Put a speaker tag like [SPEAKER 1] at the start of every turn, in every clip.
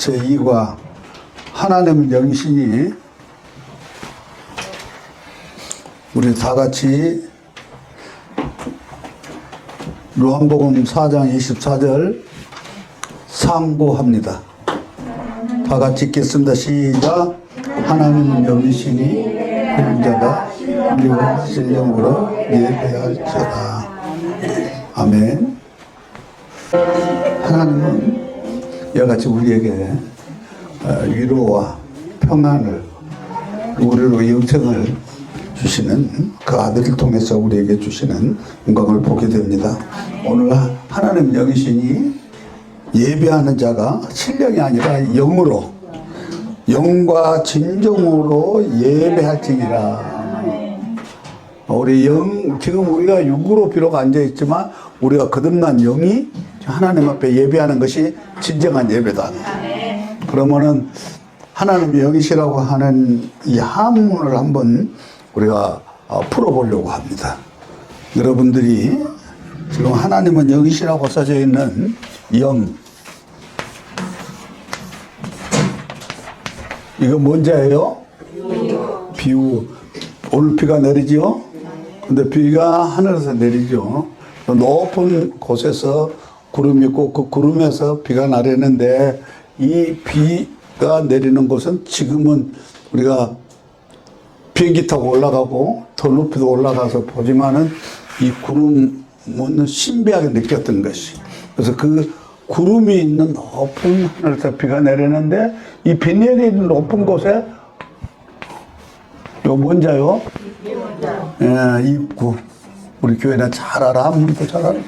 [SPEAKER 1] 제2과 하나님은 영이시니 우리 다 같이 요한복음 4장 24절 상고합니다. 다 같이 읽겠습니다. 시작. 하나님은 영이시니 그런 자가 그리고 신령으로 예배할지어다. 아멘. 하나님은 이와 같이 우리에게 어, 위로와 평안을 우리로 영생을 주시는 그 아들을 통해서 우리에게 주시는 영광을 보게 됩니다. 오늘 하나님 영이시니 예배하는 자가 신령이 아니라 영으로 영과 진정으로 예배할지니라. 우리 영 지금 우리가 육으로 비록 앉아 있지만 우리가 거듭난 영이 하나님 앞에 예배하는 것이 진정한 예배다. 그러면은 하나님 영이시라고 하는 이 한문을 한번 우리가 어, 풀어보려고 합니다. 여러분들이 지금 하나님은 영이시라고 써져 있는 영 이거 뭔 자예요? 비우. 오늘 비가 내리죠? 근데 비가 하늘에서 내리죠. 높은 곳에서 구름이 있고 그 구름에서 비가 나려는데 이 비가 내리는 곳은 지금은 우리가 비행기 타고 올라가고 더 높이도 올라가서 보지만은 이 구름은 신비하게 느꼈던 것이. 그래서 그 구름이 있는 높은 하늘에서 비가 내리는데 이 비 내리는 높은 곳에 요 뭔자요? 예, 입구. 우리 교회는 잘 알아. 아무도 잘 알아.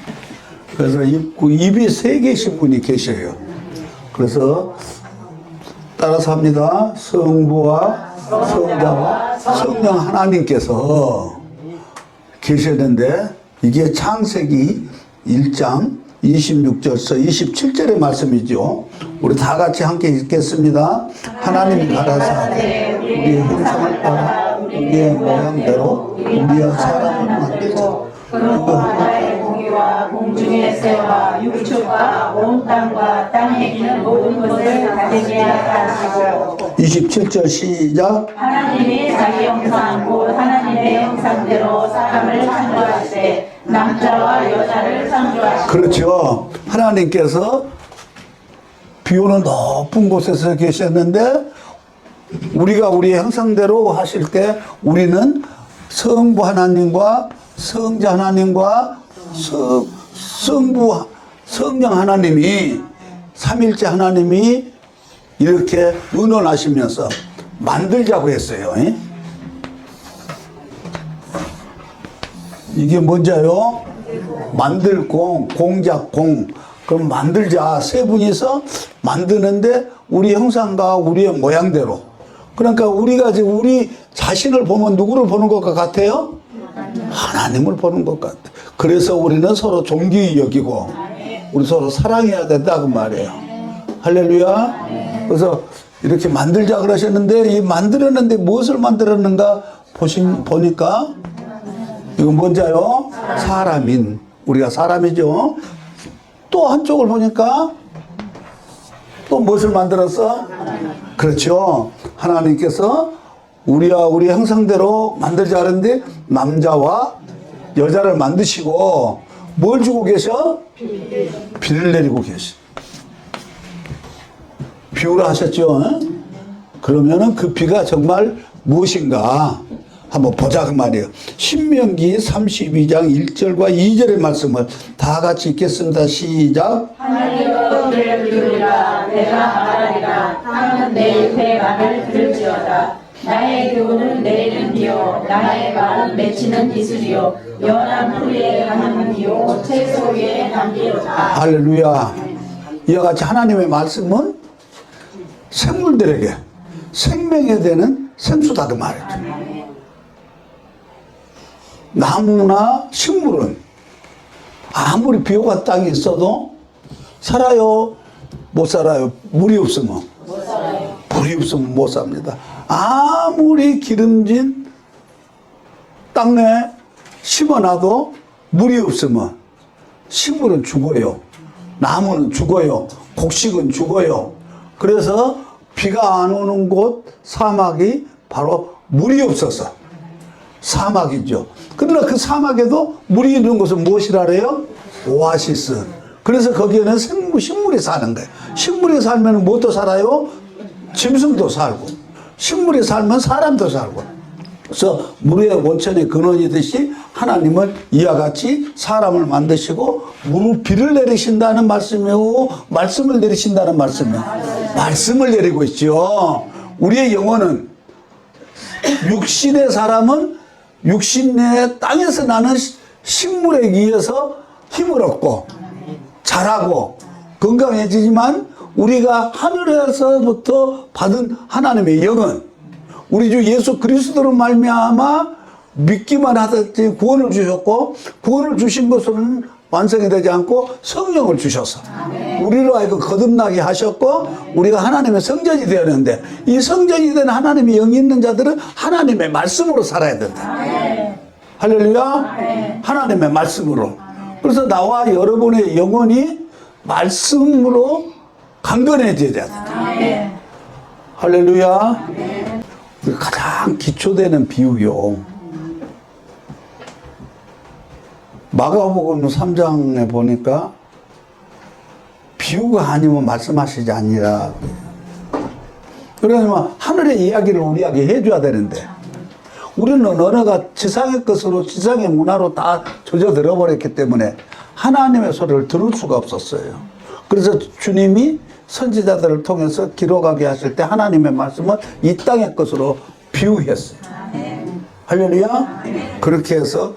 [SPEAKER 1] 그래서 입구, 입이 세 개신 분이 계셔요. 그래서 따라서 합니다. 성부와 성자와 성령 하나님께서 계셨는데 이게 창세기 1장 26절서 27절의 말씀이죠. 우리 다 같이 함께 읽겠습니다. 하나님이 가라사대 우리의 형상을 따라 우리의 모양대로 우리의 사람을 만들자.
[SPEAKER 2] 그러고 나의 공기와 공중의 새와 육축과 온 땅과 땅에 있는 모든 것을 가지게 하시고
[SPEAKER 1] 27절 시작.
[SPEAKER 2] 하나님이 자기 형상 곧 하나님의 형상대로 사람을 창조하시되 남자와 여자를 창조하시고
[SPEAKER 1] 그렇죠. 하나님께서 비 오는 높은 곳에서 계셨는데 우리가 우리의 형상대로 하실 때 우리는 성부 하나님과 성자 하나님과 성, 성부 성령 하나님이 삼일째 하나님이 이렇게 의논하시면서 만들자고 했어요. 예? 이게 뭔지요? 만들공, 공작공. 그럼 만들자. 세 분이서 만드는데 우리 형상과 우리의 모양대로. 그러니까 우리가 지금 우리 자신을 보면 누구를 보는 것 같아요? 하나님을 보는 것 같아. 그래서 우리는 서로 존귀히 여기고 우리 서로 사랑해야 된다 그 말이에요. 할렐루야. 그래서 이렇게 만들자 그러셨는데 이 만들었는데 무엇을 만들었는가 보신 보니까 이건 뭔지요? 사람인 우리가 사람이죠. 또 한쪽을 보니까 또 무엇을 만들었어? 그렇죠. 하나님께서 우리와 우리 형상대로 만들자 하는데 남자와 여자를 만드시고 뭘 주고 계셔? 비를 내리고 계시. 비유를 하셨죠. 응? 그러면은 그 비가 정말 무엇인가 한번 보자 그 말이에요. 신명기 32장 1절과 2절의 말씀을 다 같이 읽겠습니다. 시작.
[SPEAKER 2] 비우리라 내가 말하리라 땅은 내 입의 말을 들을지어다 나의 교훈은 내리는 비요 나의 말은 맺히는 이슬이요 연한 풀이에 가는 비요 채소 위에 담기로다
[SPEAKER 1] 할렐루야. 이와 같이 하나님의 말씀은 생물들에게 생명에 되는 생수다 그 말이죠. 나무나 식물은 아무리 비오가 땅에 있어도 살아요? 못 살아요? 물이 없으면? 물이 없으면 못 삽니다. 아무리 기름진 땅에 심어놔도 물이 없으면 식물은 죽어요. 나무는 죽어요. 곡식은 죽어요. 그래서 비가 안 오는 곳 사막이 바로 물이 없어서 사막이죠. 그러나 그 사막에도 물이 있는 곳은 무엇이라래요? 오아시스. 그래서 거기에는 생물, 식물이 사는 거예요. 식물이 살면 뭐도 살아요? 짐승도 살고. 식물이 살면 사람도 살고. 그래서 물의 원천의 근원이듯이 하나님은 이와 같이 사람을 만드시고 물 비를 내리신다는 말씀이고 말씀을 내리신다는 말씀이에요. 말씀을 내리고 있죠. 우리의 영혼은 육신의 사람은 육신 내 땅에서 나는 시- 식물에 의해서 힘을 얻고 자라고 건강해지지만 우리가 하늘에서부터 받은 하나님의 영은 우리 주 예수 그리스도로 말미암아 믿기만 하듯이 구원을 주셨고 구원을 주신 것은 완성이 되지 않고 성령을 주셔서 우리로 하여금 거듭나게 하셨고 우리가 하나님의 성전이 되었는데 이 성전이 된 하나님의 영이 있는 자들은 하나님의 말씀으로 살아야 된다. 할렐루야. 하나님의 말씀으로. 그래서 나와 여러분의 영혼이 말씀으로 강건해져야 된다. 할렐루야. 그 가장 기초되는 비유요. 마가복음 3장에 보니까 비유가 아니면 말씀하시지 아니라 그러면 하늘의 이야기를 우리에게 해줘야 되는데 우리는 언어가 지상의 것으로 지상의 문화로 다 젖어 들어 버렸기 때문에 하나님의 소리를 들을 수가 없었어요. 그래서 주님이 선지자들을 통해서 기록하게 하실 때 하나님의 말씀을 이 땅의 것으로 비유했어요. 할렐루야. 그렇게 해서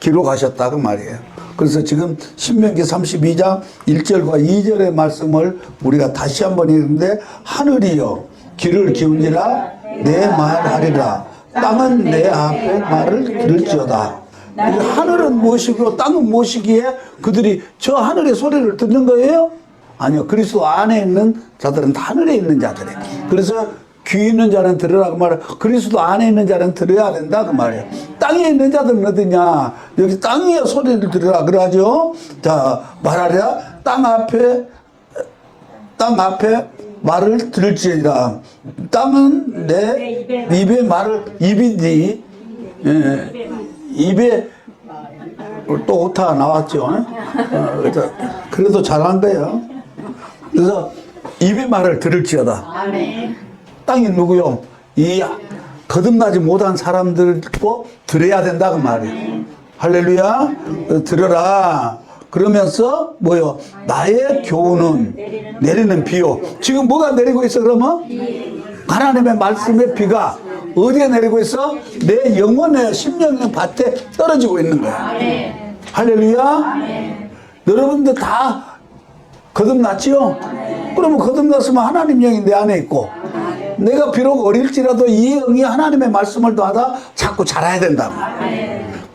[SPEAKER 1] 기록하셨다 그 말이에요. 그래서 지금 신명기 32장 1절과 2절의 말씀을 우리가 다시 한번 읽는데 하늘이여 길을 기울이라 내 말하리라 땅은 내 앞에 말을 들을지어다. 이 하늘은 무엇이고 땅은 무엇이기에 그들이 저 하늘의 소리를 듣는 거예요? 아니요. 그리스도 안에 있는 자들은 다 하늘에 있는 자들이에요. 그래서 귀 있는 자는 들으라 그 말을 그리스도 안에 있는 자는 들어야 된다 그 말이에요. 땅에 있는 자들은 어디냐? 여기 땅의 소리를 들으라 그러죠. 자 말하랴 땅 앞에 땅 앞에 말을 들을지니라. 땅은 내 입에 말을 입이니 예, 입에 또 오타가 나왔죠. 어, 그래서 그래도 잘한 거예요. 그래서 입의 말을 들을지어다. 땅이 누구요? 이 거듭나지 못한 사람들도 들어야 된다 그 말이에요. 할렐루야. 어, 들어라. 그러면서 뭐요? 나의 교훈은 내리는 비요. 지금 뭐가 내리고 있어 그러면? 하나님의 말씀의 비가 어디에 내리고 있어? 내 영혼의 심령의 밭에 떨어지고 있는 거야. 할렐루야. 여러분들 다 거듭났지요? 그러면 거듭났으면 하나님 영이 내 안에 있고 내가 비록 어릴지라도 이 영이 하나님의 말씀을 더하다 자꾸 자라야 된다.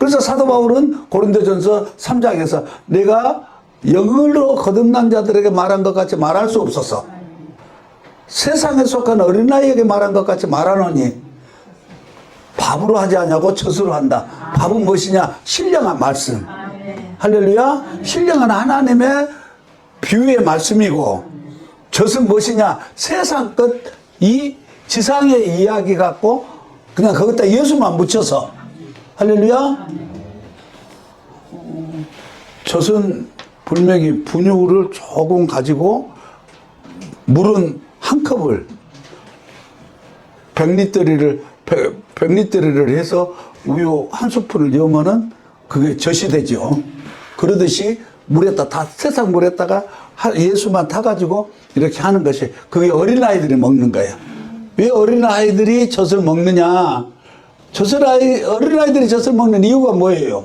[SPEAKER 1] 그래서 사도 바울은 고린도전서 3장에서 내가 영으로 거듭난 자들에게 말한 것 같이 말할 수 없어서 세상에 속한 어린아이에게 말한 것 같이 말하노니 밥으로 하지 않냐고 젖으로 한다. 밥은 무엇이냐? 신령한 말씀. 할렐루야. 신령한 하나님의 비유의 말씀이고 젖은 무엇이냐? 세상 것, 이 지상의 이야기 갖고 그냥 거기다 예수만 묻혀서 할렐루야. 젖은 분명히 분유를 조금 가지고 물은 한 컵을 100리터를 100리터를 해서 우유 한 스푼을 넣으면은 그게 젖이 되죠. 그러듯이 물에다 다 세상 물에다가 하- 예수만 타가지고 이렇게 하는 것이 그게 어린 아이들이 먹는 거예요. 왜 어린 아이들이 젖을 먹느냐? 젖을 아이 어린 아이들이 젖을 먹는 이유가 뭐예요?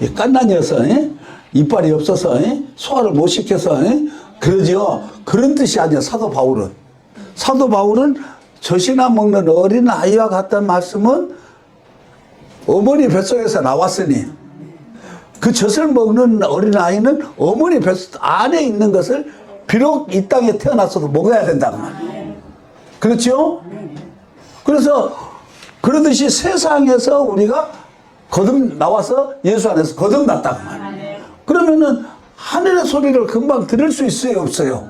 [SPEAKER 1] 이 깐난이어서 예? 이빨이 없어서 예? 소화를 못 시켜서 예? 그러죠. 그런 뜻이 아니야 사도 바울은. 사도 바울은 젖이나 먹는 어린 아이와 같다는 말씀은 어머니 뱃속에서 나왔으니 그 젖을 먹는 어린 아이는 어머니 뱃속 안에 있는 것을 비록 이 땅에 태어났어도 먹어야 된다는 말이에요. 그렇죠? 그래서 그러듯이 세상에서 우리가 거듭 나와서 예수 안에서 거듭났다고 말이에요. 그러면은 하늘의 소리를 금방 들을 수 있어요, 없어요?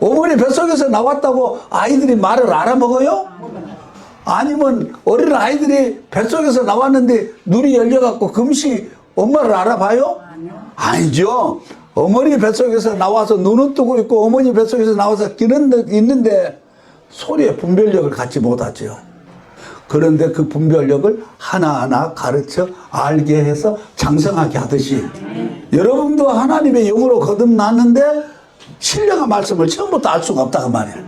[SPEAKER 1] 어머니 뱃속에서 나왔다고 아이들이 말을 알아먹어요? 아니면 어린 아이들이 뱃속에서 나왔는데 눈이 열려갖고 금시 엄마를 알아봐요? 아니죠. 어머니 뱃속에서 나와서 눈은 뜨고 있고 어머니 뱃속에서 나와서 기는 있는데 소리의 분별력을 갖지 못하죠. 그런데 그 분별력을 하나하나 가르쳐 알게 해서 장성하게 하듯이 여러분도 하나님의 영으로 거듭났는데 신령한 말씀을 처음부터 알 수가 없다 그 말이에요.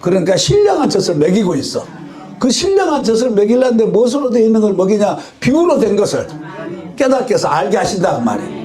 [SPEAKER 1] 그러니까 신령한 젖을 먹이고 있어. 그 신령한 젖을 먹이려는데 무엇으로 되어 있는 걸 먹이냐? 비유로 된 것을 깨닫게 해서 알게 하신다 그 말이에요.